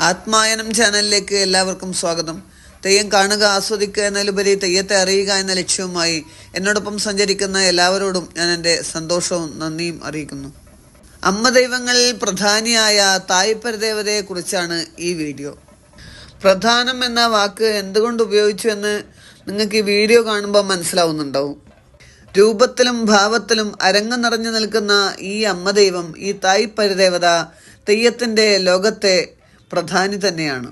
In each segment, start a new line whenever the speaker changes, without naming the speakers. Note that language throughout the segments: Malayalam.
ആത്മായനം ചാനലിലേക്ക് എല്ലാവർക്കും സ്വാഗതം. തെയ്യം കാണുക ആസ്വദിക്കുക എന്നതിലുപരി തെയ്യത്തെ അറിയുക എന്ന ലക്ഷ്യവുമായി എന്നോടൊപ്പം സഞ്ചരിക്കുന്ന എല്ലാവരോടും ഞാൻ എന്റെ സന്തോഷവും നന്ദിയും അറിയിക്കുന്നു. അമ്മ ദൈവങ്ങളിൽ പ്രധാനിയായ തായ്പരദേവതയെ ഈ വീഡിയോ. പ്രധാനം എന്ന വാക്ക് എന്തുകൊണ്ട് ഉപയോഗിച്ചു എന്ന് നിങ്ങൾക്ക് ഈ വീഡിയോ കാണുമ്പോൾ മനസ്സിലാവുന്നുണ്ടാവും. രൂപത്തിലും ഭാവത്തിലും അരങ്ങ നിറഞ്ഞു നിൽക്കുന്ന ഈ അമ്മദൈവം ഈ തായ് പരിദേവത തെയ്യത്തിന്റെ ലോകത്തെ പ്രധാനി തന്നെയാണ്.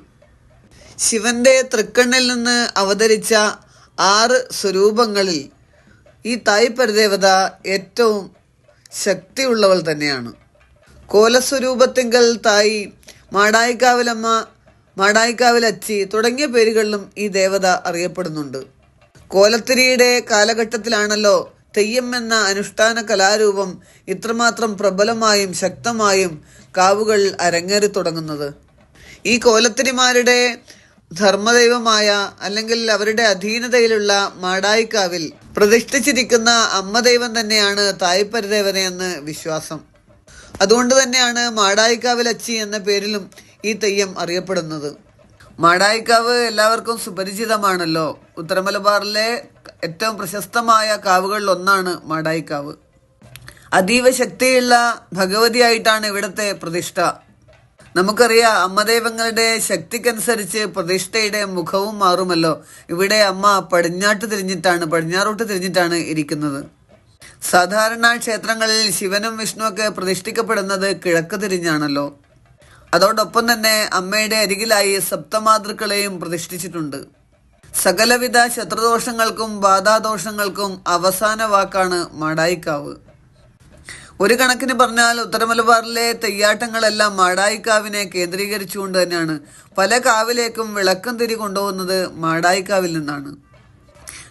ശിവന്റെ തൃക്കണ്ണിൽ നിന്ന് അവതരിച്ച ആറ് സ്വരൂപങ്ങളിൽ ഈ തായ് പരിദേവത ഏറ്റവും ശക്തിയുള്ളവൾ തന്നെയാണ്. കോലസ്വരൂപത്തിങ്കൽ തായി മാടായിക്കാവിലമ്മ മാടായിക്കാവിലച്ചി തുടങ്ങിയ പേരുകളിലും ഈ ദേവത അറിയപ്പെടുന്നുണ്ട്. കോലത്തിരിയുടെ കാലഘട്ടത്തിലാണല്ലോ തെയ്യം എന്ന അനുഷ്ഠാന കലാരൂപം ഇത്രമാത്രം പ്രബലമായും ശക്തമായും കാവുകൾ അരങ്ങേറി തുടങ്ങുന്നത്. ഈ കോലത്തിരിമാരുടെ ധർമ്മദൈവമായ അല്ലെങ്കിൽ അവരുടെ അധീനതയിലുള്ള മാടായിക്കാവിൽ പ്രതിഷ്ഠിച്ചിരിക്കുന്ന അമ്മ ദൈവം തന്നെയാണ് തായ്പരദേവതയെന്ന് വിശ്വാസം. അതുകൊണ്ട് തന്നെയാണ് മാടായിക്കാവിൽ അച്ചി എന്ന പേരിലും ഈ തെയ്യം അറിയപ്പെടുന്നത്. മാടായിക്കാവ് എല്ലാവർക്കും സുപരിചിതമാണല്ലോ. ഉത്തരമലബാറിലെ ഏറ്റവും പ്രശസ്തമായ കാവുകളിൽ ഒന്നാണ് മാടായിക്കാവ്. അതീവ ശക്തിയുള്ള ഭഗവതിയായിട്ടാണ് ഇവിടുത്തെ പ്രതിഷ്ഠ. നമുക്കറിയാം അമ്മദൈവങ്ങളുടെ ശക്തിക്കനുസരിച്ച് പ്രതിഷ്ഠയുടെ മുഖവും മാറുമല്ലോ. ഇവിടെ അമ്മ പടിഞ്ഞാട്ട് തിരിഞ്ഞിട്ടാണ് പടിഞ്ഞാറോട്ട് തിരിഞ്ഞിട്ടാണ് ഇരിക്കുന്നത്. സാധാരണ ക്ഷേത്രങ്ങളിൽ ശിവനും വിഷ്ണുവൊക്കെ പ്രതിഷ്ഠിക്കപ്പെടുന്നത് കിഴക്ക് തിരിഞ്ഞാണല്ലോ. അതോടൊപ്പം തന്നെ അമ്മയുടെ അരികിലായി സപ്തമാതൃക്കളെയും പ്രതിഷ്ഠിച്ചിട്ടുണ്ട്. സകലവിധ ശത്രുദോഷങ്ങൾക്കും ബാധാദോഷങ്ങൾക്കും അവസാന വാക്കാണ് മാടായിക്കാവ്. ഒരു കണക്കിന് പറഞ്ഞാൽ ഉത്തരമലബാറിലെ തെയ്യാട്ടങ്ങളെല്ലാം മാടായിക്കാവിനെ കേന്ദ്രീകരിച്ചുകൊണ്ട് തന്നെയാണ്. പല കാവിലേക്കും വിളക്കം തിരി കൊണ്ടുപോകുന്നത് മാടായിക്കാവിൽ നിന്നാണ്.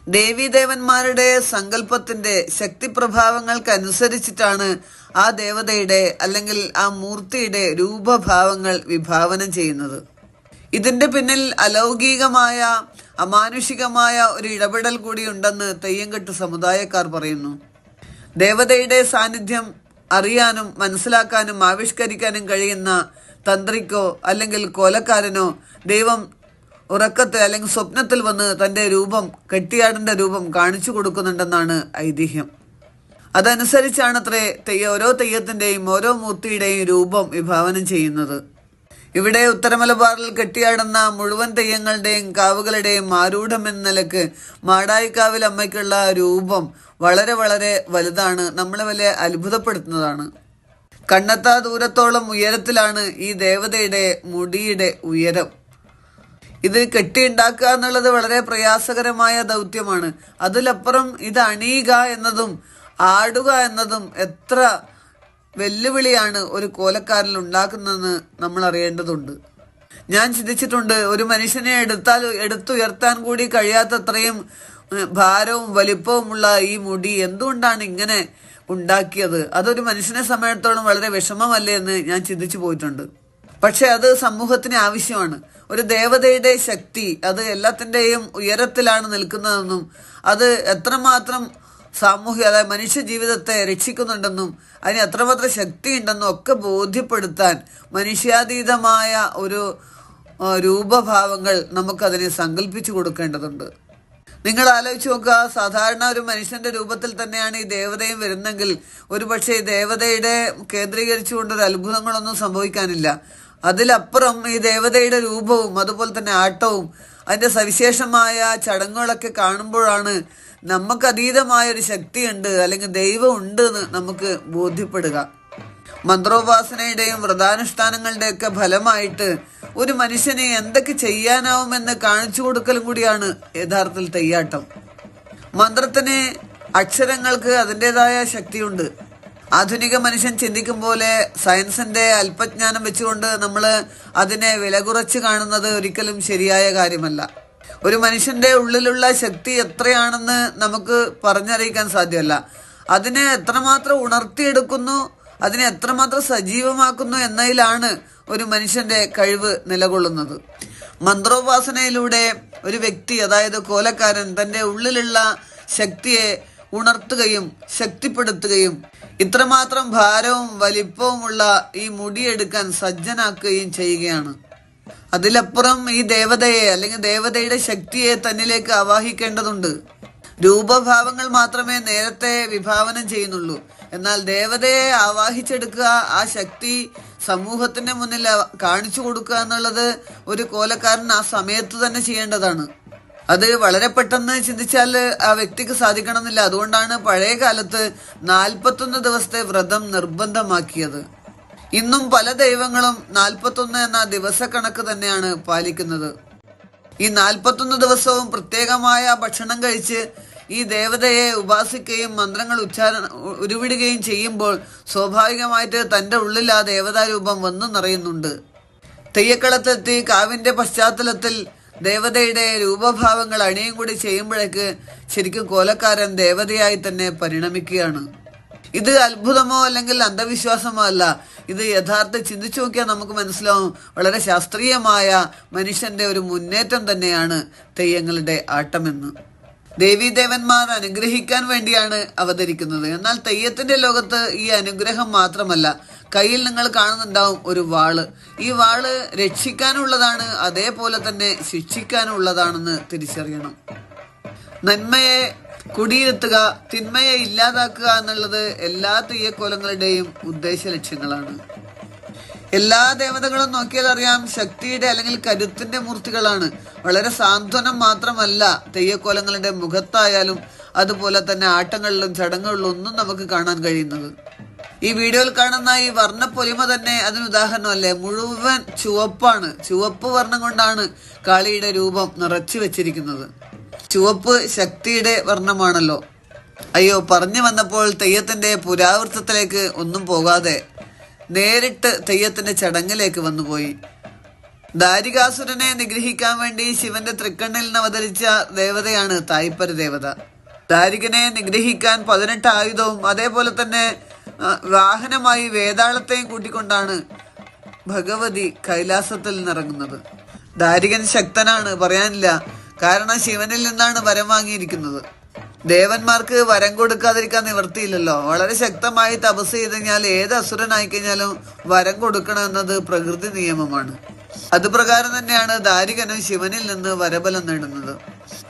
ദേവീദേവന്മാരുടെ സങ്കല്പത്തിന്റെ ശക്തിപ്രഭാവങ്ങൾക്കനുസരിച്ചിട്ടാണ് ആ ദേവതയുടെ അല്ലെങ്കിൽ ആ മൂർത്തിയുടെ രൂപഭാവങ്ങൾ വിഭാവനം ചെയ്യുന്നത്. ഇതിന്റെ പിന്നിൽ അലൗകികമായ അമാനുഷികമായ ഒരു ഇടപെടൽ കൂടി ഉണ്ടെന്ന് തെയ്യംകെട്ട് സമുദായക്കാർ പറയുന്നു. ദേവതയുടെ സാന്നിധ്യം അറിയാനും മനസ്സിലാക്കാനും ആവിഷ്കരിക്കാനും കഴിയുന്ന തന്ത്രിക്കോ അല്ലെങ്കിൽ കോലക്കാരനോ ദൈവം ഉറക്കത്തിൽ അല്ലെങ്കിൽ സ്വപ്നത്തിൽ വന്ന് തന്റെ രൂപം കെട്ടിയാടിന്റെ രൂപം കാണിച്ചു കൊടുക്കുന്നുണ്ടെന്നാണ് ഐതിഹ്യം. അതനുസരിച്ചാണ് അത്രേ തെയ്യ ഓരോ തെയ്യത്തിന്റെയും ഓരോ മൂർത്തിയുടെയും രൂപം വിഭാവനം ചെയ്യുന്നത്. ഇവിടെ ഉത്തരമലബാറിൽ കെട്ടിയാടുന്ന മുഴുവൻ തെയ്യങ്ങളുടെയും കാവുകളുടെയും ആരൂഢം എന്ന നിലയ്ക്ക് മാടായിക്കാവിൽ അമ്മയ്ക്കുള്ള രൂപം വളരെ വളരെ വലുതാണ്. നമ്മളെ വലിയ അത്ഭുതപ്പെടുത്തുന്നതാണ്. കണ്ണത്താ ദൂരത്തോളം ഉയരത്തിലാണ് ഈ ദേവതയുടെ മുടിയുടെ ഉയരം. ഇത് കെട്ടിയുണ്ടാക്കുക എന്നുള്ളത് വളരെ പ്രയാസകരമായ ദൗത്യമാണ്. അതിലപ്പുറം ഇത് അണിയുക എന്നതും ആടുക എന്നതും എത്ര വെല്ലുവിളിയാണ് ഒരു കോലക്കാരൻ ഉണ്ടാക്കുന്നതെന്ന് നമ്മൾ അറിയേണ്ടതുണ്ട്. ഞാൻ ചിന്തിച്ചിട്ടുണ്ട് ഒരു മനുഷ്യനെ എടുത്താൽ എടുത്തുയർത്താൻ കൂടി കഴിയാത്തത്രയും ഭാരവും വലിപ്പവുമുള്ള ഈ മുടി എന്തുകൊണ്ടാണ് ഇങ്ങനെ ഉണ്ടാക്കിയത്? അതൊരു മനുഷ്യനെ സമയത്തോളം വളരെ വിഷമമല്ലേ എന്ന് ഞാൻ ചിന്തിച്ചു പോയിട്ടുണ്ട്. പക്ഷെ അത് സമൂഹത്തിന് ആവശ്യമാണ്. ഒരു ദേവതയുടെ ശക്തി അത് എല്ലാത്തിന്റെയും ഉയരത്തിലാണ് നിൽക്കുന്നതെന്നും അത് എത്രമാത്രം സാമൂഹ്യ അതായത് മനുഷ്യ ജീവിതത്തെ രക്ഷിക്കുന്നുണ്ടെന്നും അതിന് എത്രമാത്രം ശക്തിയുണ്ടെന്നും ഒക്കെ ബോധ്യപ്പെടുത്താൻ മനുഷ്യാതീതമായ ഒരു രൂപഭാവങ്ങൾ നമുക്കതിനെ സങ്കല്പിച്ചു കൊടുക്കേണ്ടതുണ്ട്. നിങ്ങൾ ആലോചിച്ച് നോക്കുക സാധാരണ ഒരു മനുഷ്യന്റെ രൂപത്തിൽ തന്നെയാണ് ഈ ദേവതയും വരുന്നെങ്കിൽ ഒരുപക്ഷെ ഈ ദേവതയുടെ കേന്ദ്രീകരിച്ചുകൊണ്ട് ഒരു അത്ഭുതങ്ങളൊന്നും സംഭവിക്കാനില്ല. അതിലപ്പുറം ഈ ദേവതയുടെ രൂപവും അതുപോലെ തന്നെ ആട്ടവും അതിന്റെ സവിശേഷമായ ചടങ്ങുകളൊക്കെ കാണുമ്പോഴാണ് നമുക്ക് അതീതമായ ഒരു ശക്തിയുണ്ട് അല്ലെങ്കിൽ ദൈവം ഉണ്ട് എന്ന് നമുക്ക് ബോധ്യപ്പെടുക. മന്ത്രോപാസനയുടെയും വ്രതാനുഷ്ഠാനങ്ങളുടെയൊക്കെ ഫലമായിട്ട് ഒരു മനുഷ്യനെ എന്തൊക്കെ ചെയ്യാനാവുമെന്ന് കാണിച്ചു കൊടുക്കലും കൂടിയാണ് യഥാർത്ഥത്തിൽ തെയ്യാട്ടം. മന്ത്രത്തിന് അക്ഷരങ്ങൾക്ക് അതിന്റെതായ ശക്തിയുണ്ട്. ആധുനിക മനുഷ്യൻ ചിന്തിക്കും പോലെ സയൻസിന്റെ അല്പജ്ഞാനം വെച്ചുകൊണ്ട് നമ്മൾ അതിനെ വില കുറച്ച് കാണുന്നത് ഒരിക്കലും ശരിയായ കാര്യമല്ല. ഒരു മനുഷ്യന്റെ ഉള്ളിലുള്ള ശക്തി എത്രയാണെന്ന് നമുക്ക് പറഞ്ഞറിയിക്കാൻ സാധ്യമല്ല. അതിനെ എത്രമാത്രം ഉണർത്തിയെടുക്കുന്നു അതിനെ എത്രമാത്രം സജീവമാക്കുന്നു എന്നതിലാണ് ഒരു മനുഷ്യന്റെ കഴിവ് നിലകൊള്ളുന്നത്. മന്ത്രോപാസനയിലൂടെ ഒരു വ്യക്തി അതായത് കോലക്കാരൻ തന്റെ ഉള്ളിലുള്ള ശക്തിയെ ഉണർത്തുകയും ശക്തിപ്പെടുത്തുകയും ഇത്രമാത്രം ഭാരവും വലിപ്പവുമുള്ള ഈ മുടിയെടുക്കാൻ സജ്ജനാക്കുകയും ചെയ്യുകയാണ്. അതിലപ്പുറം ഈ ദേവതയെ അല്ലെങ്കിൽ ദേവതയുടെ ശക്തിയെ തന്നിലേക്ക് ആവാഹിക്കേണ്ടതുണ്ട്. രൂപഭാവങ്ങൾ മാത്രമേ നേരത്തെ വിഭാവനം ചെയ്യുന്നുള്ളൂ. എന്നാൽ ദേവതയെ ആവാഹിച്ചെടുക്കുക ആ ശക്തി സമൂഹത്തിന്റെ മുന്നിൽ കാണിച്ചു കൊടുക്കുക എന്നുള്ളത് ഒരു കോലക്കാരൻ ആ സമയത്ത് തന്നെ ചെയ്യേണ്ടതാണ്. അത് വളരെ പെട്ടെന്ന് ചിന്തിച്ചാൽ ആ വ്യക്തിക്ക് സാധിക്കണമെന്നില്ല. അതുകൊണ്ടാണ് പഴയ കാലത്ത് നാൽപ്പത്തൊന്ന് ദിവസത്തെ വ്രതം നിർബന്ധമാക്കിയത്. ഇന്നും പല ദൈവങ്ങളും നാൽപ്പത്തൊന്ന് എന്ന ദിവസക്കണക്ക് തന്നെയാണ് പാലിക്കുന്നത്. ഈ നാൽപ്പത്തൊന്ന് ദിവസവും പ്രത്യേകമായ ഭക്ഷണം കഴിച്ച് ഈ ദേവതയെ ഉപാസിക്കുകയും മന്ത്രങ്ങൾ ഉച്ചാരണ ഉരുവിടുകയും ചെയ്യുമ്പോൾ സ്വാഭാവികമായിട്ട് തന്റെ ഉള്ളിൽ ആ ദേവതാരൂപം വന്നു നിറയുന്നുണ്ട്. തെയ്യക്കളത്തെത്തി കാവിന്റെ പശ്ചാത്തലത്തിൽ ദേവതയുടെ രൂപഭാവങ്ങൾ അണിയും കൂടി ചെയ്യുമ്പോഴേക്ക് ശരിക്കും കോലക്കാരൻ ദേവതയായി തന്നെ പരിണമിക്കുകയാണ്. ഇത് അത്ഭുതമോ അല്ലെങ്കിൽ അന്ധവിശ്വാസമോ അല്ല. ഇത് യഥാർത്ഥ ചിന്തിച്ചു നോക്കിയാൽ നമുക്ക് മനസ്സിലാവും. വളരെ ശാസ്ത്രീയമായ മനുഷ്യന്റെ ഒരു മുന്നേറ്റം തന്നെയാണ് തെയ്യങ്ങളുടെ ആട്ടമെന്ന്. ദേവീദേവന്മാർ അനുഗ്രഹിക്കാൻ വേണ്ടിയാണ് അവതരിക്കുന്നത്. എന്നാൽ തെയ്യത്തിന്റെ ലോകത്ത് ഈ അനുഗ്രഹം മാത്രമല്ല. കയ്യിൽ നിങ്ങൾ കാണുന്നുണ്ടാവും ഒരു വാൾ. ഈ വാൾ രക്ഷിക്കാനുള്ളതാണ് അതേപോലെ തന്നെ ശിക്ഷിക്കാനുള്ളതാണെന്ന് തിരിച്ചറിയണം. നന്മയെ കുടിയിരുത്തുക തിന്മയെ ഇല്ലാതാക്കുക എന്നുള്ളത് എല്ലാ തെയ്യക്കോലങ്ങളുടെയും ഉദ്ദേശ ലക്ഷ്യങ്ങളാണ്. എല്ലാ ദേവതകളും നോക്കിയാൽ അറിയാം ശക്തിയുടെ അല്ലെങ്കിൽ കരുത്തിന്റെ മൂർത്തികളാണ്. വളരെ സാന്ത്വനം മാത്രമല്ല തെയ്യക്കോലങ്ങളുടെ മുഖത്തായാലും അതുപോലെ തന്നെ ആട്ടങ്ങളിലും ചടങ്ങുകളിലും ഒന്നും നമുക്ക് കാണാൻ കഴിയുന്നത്. ഈ വീഡിയോയിൽ കാണുന്ന ഈ വർണപ്പൊലിമ തന്നെ അതിന് ഉദാഹരണമല്ലേ? മുഴുവൻ ചുവപ്പാണ്. ചുവപ്പ് വർണം കൊണ്ടാണ് കാളിയുടെ രൂപം നിറച്ചു വെച്ചിരിക്കുന്നത്. ചുവപ്പ് ശക്തിയുടെ വർണമാണല്ലോ. അയ്യോ പറഞ്ഞു വന്നപ്പോൾ തെയ്യത്തിന്റെ പുരാവൃത്തത്തിലേക്ക് ഒന്നും പോകാതെ നേരിട്ട് തെയ്യത്തിന്റെ ചടങ്ങിലേക്ക് വന്നുപോയി. ദാരികാസുരനെ നിഗ്രഹിക്കാൻ വേണ്ടി ശിവന്റെ തൃക്കണ്ണിൽ നിന്ന് അവതരിച്ച ദേവതയാണ് തായ്പര ദേവത. ദാരികനെ നിഗ്രഹിക്കാൻ പതിനെട്ട് ആയുധവും അതേപോലെ തന്നെ വാഹനമായി വേതാളത്തെയും കൂട്ടിക്കൊണ്ടാണ് ഭഗവതി കൈലാസത്തിൽ നിറങ്ങുന്നത് ദാരികൻ ശക്തനാണ് പറയാനില്ല. കാരണം ശിവനിൽ നിന്നാണ് വരം വാങ്ങിയിരിക്കുന്നത്. ദേവന്മാർക്ക് വരം കൊടുക്കാതിരിക്കാൻ നിവർത്തിയില്ലല്ലോ വളരെ ശക്തമായി തപസ് ചെയ്ത് കഴിഞ്ഞാൽ ഏത് അസുരനായി കഴിഞ്ഞാലും വരം കൊടുക്കണം എന്നത് പ്രകൃതി നിയമമാണ്. അതുപ്രകാരം തന്നെയാണ് ദാരികനും ശിവനിൽ നിന്ന് വരബലം നേടുന്നത്.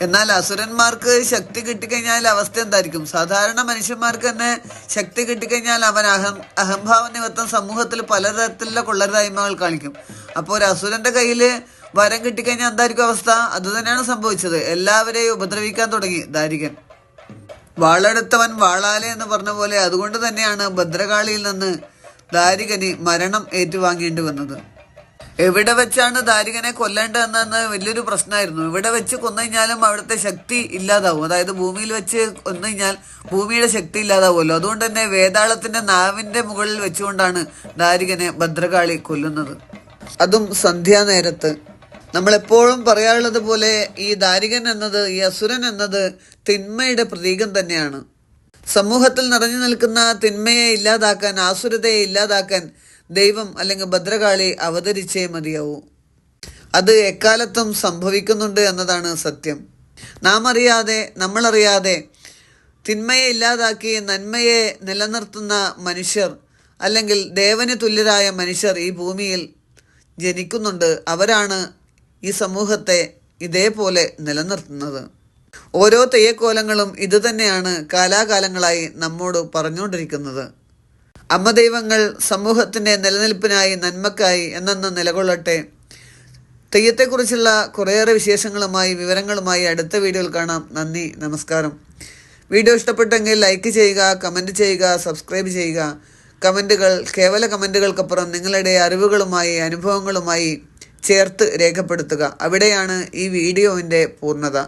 എന്നാൽ അസുരന്മാർക്ക് ശക്തി കിട്ടിക്കഴിഞ്ഞാൽ അവസ്ഥ എന്തായിരിക്കും? സാധാരണ മനുഷ്യന്മാർക്ക് തന്നെ ശക്തി കിട്ടിക്കഴിഞ്ഞാൽ അവൻ അഹം അഹംഭാവ നിമിത്തം സമൂഹത്തിൽ പലതരത്തിലുള്ള കൊള്ളരുതായ്മകൾ കാണിക്കും. അപ്പോൾ ഒരു അസുരന്റെ കയ്യിൽ വരം കിട്ടിക്കഴിഞ്ഞാൽ എന്തായിരിക്കും അവസ്ഥ? അതുതന്നെയാണ് സംഭവിച്ചത്. എല്ലാവരെയും ഉപദ്രവിക്കാൻ തുടങ്ങി ദാരികൻ. വാളെടുത്തവൻ വാളാലെ എന്ന് പറഞ്ഞ പോലെ അതുകൊണ്ട് തന്നെയാണ് ഭദ്രകാളിയിൽ നിന്ന് ദാരികന് മരണം ഏറ്റുവാങ്ങേണ്ടി വന്നത്. എവിടെ വെച്ചാണ് ദാരികനെ കൊല്ലേണ്ടതെന്ന് വലിയൊരു പ്രശ്നമായിരുന്നു ഇവിടെ വെച്ച് കൊന്നു കഴിഞ്ഞാലും അവിടുത്തെ ശക്തി ഇല്ലാതാവും. അതായത് ഭൂമിയിൽ വെച്ച് കൊന്നു കഴിഞ്ഞാൽ ഭൂമിയുടെ ശക്തി ഇല്ലാതാവുമല്ലോ. അതുകൊണ്ട് തന്നെ വേതാളത്തിന്റെ നാവിന്റെ മുകളിൽ വെച്ചുകൊണ്ടാണ് ദാരികനെ ഭദ്രകാളി കൊല്ലുന്നത്. അതും സന്ധ്യാനേരത്ത്. നമ്മൾ എപ്പോഴും പറയാറുള്ളത് പോലെ ഈ ദാരികൻ എന്നത് ഈ അസുരൻ എന്നത് തിന്മയുടെ പ്രതീകം തന്നെയാണ്. സമൂഹത്തിൽ നിറഞ്ഞു നിൽക്കുന്ന തിന്മയെ ഇല്ലാതാക്കാൻ ആസുരതയെ ഇല്ലാതാക്കാൻ ദൈവം അല്ലെങ്കിൽ ഭദ്രകാളി അവതരിച്ചേ മതിയാവൂ. അത് എക്കാലത്തും സംഭവിക്കുന്നുണ്ട് എന്നതാണ് സത്യം. നാം അറിയാതെ നമ്മളറിയാതെ തിന്മയെ ഇല്ലാതാക്കി നന്മയെ നിലനിർത്തുന്ന മനുഷ്യർ അല്ലെങ്കിൽ ദേവന് തുല്യരായ മനുഷ്യർ ഈ ഭൂമിയിൽ ജനിക്കുന്നുണ്ട്. അവരാണ് ഈ സമൂഹത്തെ ഇതേപോലെ നിലനിർത്തുന്നത്. ഓരോ തെയ്യക്കോലങ്ങളും ഇതുതന്നെയാണ് കാലാകാലങ്ങളായി നമ്മോട് പറഞ്ഞുകൊണ്ടിരിക്കുന്നത്. അമ്മ ദൈവങ്ങൾ സമൂഹത്തിന്റെ നിലനിൽപ്പിനായി നന്മക്കായി എന്നെന്ന് നിലകൊള്ളട്ടെ. തെയ്യത്തെക്കുറിച്ചുള്ള കുറേയേറെ വിശേഷങ്ങളുമായി വിവരങ്ങളുമായി അടുത്ത വീഡിയോയിൽ കാണാം. നന്ദി നമസ്കാരം. വീഡിയോ ഇഷ്ടപ്പെട്ടെങ്കിൽ ലൈക്ക് ചെയ്യുക കമന്റ് ചെയ്യുക സബ്സ്ക്രൈബ് ചെയ്യുക. കമന്റുകൾ കേവല കമന്റുകൾക്കപ്പുറം നിങ്ങളുടെ അറിവുകളുമായി അനുഭവങ്ങളുമായി ചേർത്ത് രേഖപ്പെടുത്തുക. അവിടെയാണ് ഈ വീഡിയോവിന്റെ പൂർണത.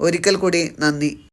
ഒരിക്കൽ കൂടി നന്ദി.